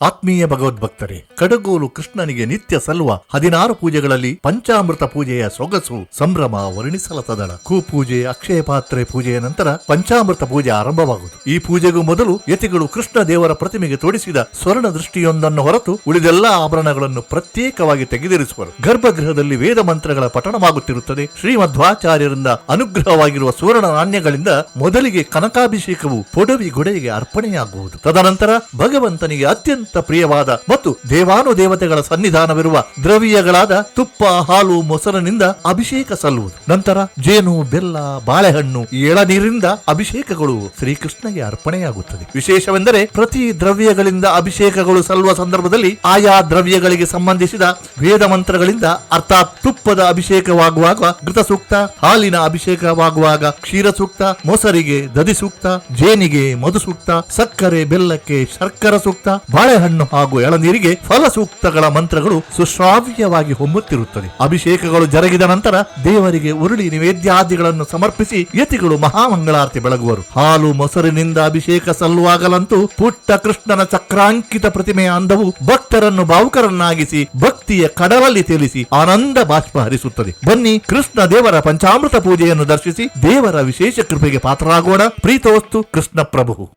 ಆತ್ಮೀಯ ಭಗವದ್ಭಕ್ತರೇ, ಕಡಗೋಲು ಕೃಷ್ಣನಿಗೆ ನಿತ್ಯ ಸಲ್ಲುವ ಹದಿನಾರು ಪೂಜೆಗಳಲ್ಲಿ ಪಂಚಾಮೃತ ಪೂಜೆಯ ಸೊಗಸು ಸಂಭ್ರಮ ವರ್ಣಿಸಲತದಳ ಕೂಪೂಜೆ ಅಕ್ಷಯ ಪಾತ್ರೆ ಪೂಜೆಯ ನಂತರ ಪಂಚಾಮೃತ ಪೂಜೆ ಆರಂಭವಾಗುವುದು. ಈ ಪೂಜೆಗೂ ಮೊದಲು ಯತಿಗಳು ಕೃಷ್ಣ ದೇವರ ಪ್ರತಿಮೆಗೆ ತೋಡಿಸಿದ ಸ್ವರ್ಣ ದೃಷ್ಟಿಯೊಂದನ್ನು ಹೊರತು ಉಳಿದೆಲ್ಲ ಆಭರಣಗಳನ್ನು ಪ್ರತ್ಯೇಕವಾಗಿ ತೆಗೆದಿರಿಸುವರು. ಗರ್ಭಗೃಹದಲ್ಲಿ ವೇದ ಮಂತ್ರಗಳ ಪಠಣವಾಗುತ್ತಿರುತ್ತದೆ. ಶ್ರೀಮಧ್ವಾಚಾರ್ಯರಿಂದ ಅನುಗ್ರಹವಾಗಿರುವ ಸುವರ್ಣ ನಾಣ್ಯಗಳಿಂದ ಮೊದಲಿಗೆ ಕನಕಾಭಿಷೇಕವು ಪೊಡವಿ ಗೊಡೆಗೆ ಅರ್ಪಣೆಯಾಗುವುದು. ತದನಂತರ ಭಗವಂತನಿಗೆ ಅತ್ಯಂತ ಪ್ರಿಯವಾದ ಮತ್ತು ದೇವಾನುದೇವತೆಗಳ ಸನ್ನಿಧಾನವಿರುವ ದ್ರವ್ಯಗಳಾದ ತುಪ್ಪ, ಹಾಲು, ಮೊಸರಿನಿಂದ ಅಭಿಷೇಕ ಸಲ್ಲುವುದು. ನಂತರ ಜೇನು, ಬೆಲ್ಲ, ಬಾಳೆಹಣ್ಣು, ಎಳನೀರಿಂದ ಅಭಿಷೇಕಗಳು ಶ್ರೀಕೃಷ್ಣಗೆ ಅರ್ಪಣೆಯಾಗುತ್ತದೆ. ವಿಶೇಷವೆಂದರೆ ಪ್ರತಿ ದ್ರವ್ಯಗಳಿಂದ ಅಭಿಷೇಕಗಳು ಸಲ್ಲುವ ಸಂದರ್ಭದಲ್ಲಿ ಆಯಾ ದ್ರವ್ಯಗಳಿಗೆ ಸಂಬಂಧಿಸಿದ ವೇದ ಮಂತ್ರಗಳಿಂದ, ಅರ್ಥಾತ್ ತುಪ್ಪದ ಅಭಿಷೇಕವಾಗುವಾಗ ಘೃತ ಸೂಕ್ತ, ಹಾಲಿನ ಅಭಿಷೇಕವಾಗುವಾಗ ಕ್ಷೀರ ಸೂಕ್ತ, ಮೊಸರಿಗೆ ದದಿ ಸೂಕ್ತ, ಜೇನಿಗೆ ಮಧು ಸೂಕ್ತ, ಸಕ್ಕರೆ, ಬೆಲ್ಲಕ್ಕೆ ಶರ್ಕರ ಸೂಕ್ತ ಬಾಳೆಹಣ್ಣು ಹಾಗೂ ಎಳನೀರಿಗೆ ಫಲ ಸೂಕ್ತಗಳ ಮಂತ್ರಗಳು ಸುಶ್ರಾವ್ಯವಾಗಿ ಹೊಮ್ಮುತ್ತಿರುತ್ತದೆ. ಅಭಿಷೇಕಗಳು ಜರುಗಿದ ನಂತರ ದೇವರಿಗೆ ಉರುಳಿ ನಿವೇದ್ಯಾದಿಗಳನ್ನು ಸಮರ್ಪಿಸಿ ಯತಿಗಳು ಮಹಾಮಂಗಳಾರತಿ ಬೆಳಗುವರು. ಹಾಲು ಮೊಸರಿನಿಂದ ಅಭಿಷೇಕ ಸಲ್ಲುವಾಗಲಂತೂ ಪುಟ್ಟ ಕೃಷ್ಣನ ಚಕ್ರಾಂಕಿತ ಪ್ರತಿಮೆಯ ಅಂದವು ಭಕ್ತರನ್ನು ಭಾವುಕರನ್ನಾಗಿಸಿ ಭಕ್ತಿಯ ಕಡಲಲ್ಲಿ ತೇಲಿಸಿ ಆನಂದ ಬಾಷ್ಪ ಹರಿಸುತ್ತದೆ. ಬನ್ನಿ ಕೃಷ್ಣ ದೇವರ ಪಂಚಾಮೃತ ಪೂಜೆಯನ್ನು ದರ್ಶಿಸಿ ದೇವರ ವಿಶೇಷ ಕೃಪೆಗೆ ಪಾತ್ರರಾಗೋಣ. ಪ್ರೀತವಸ್ತು ಕೃಷ್ಣ ಪ್ರಭು.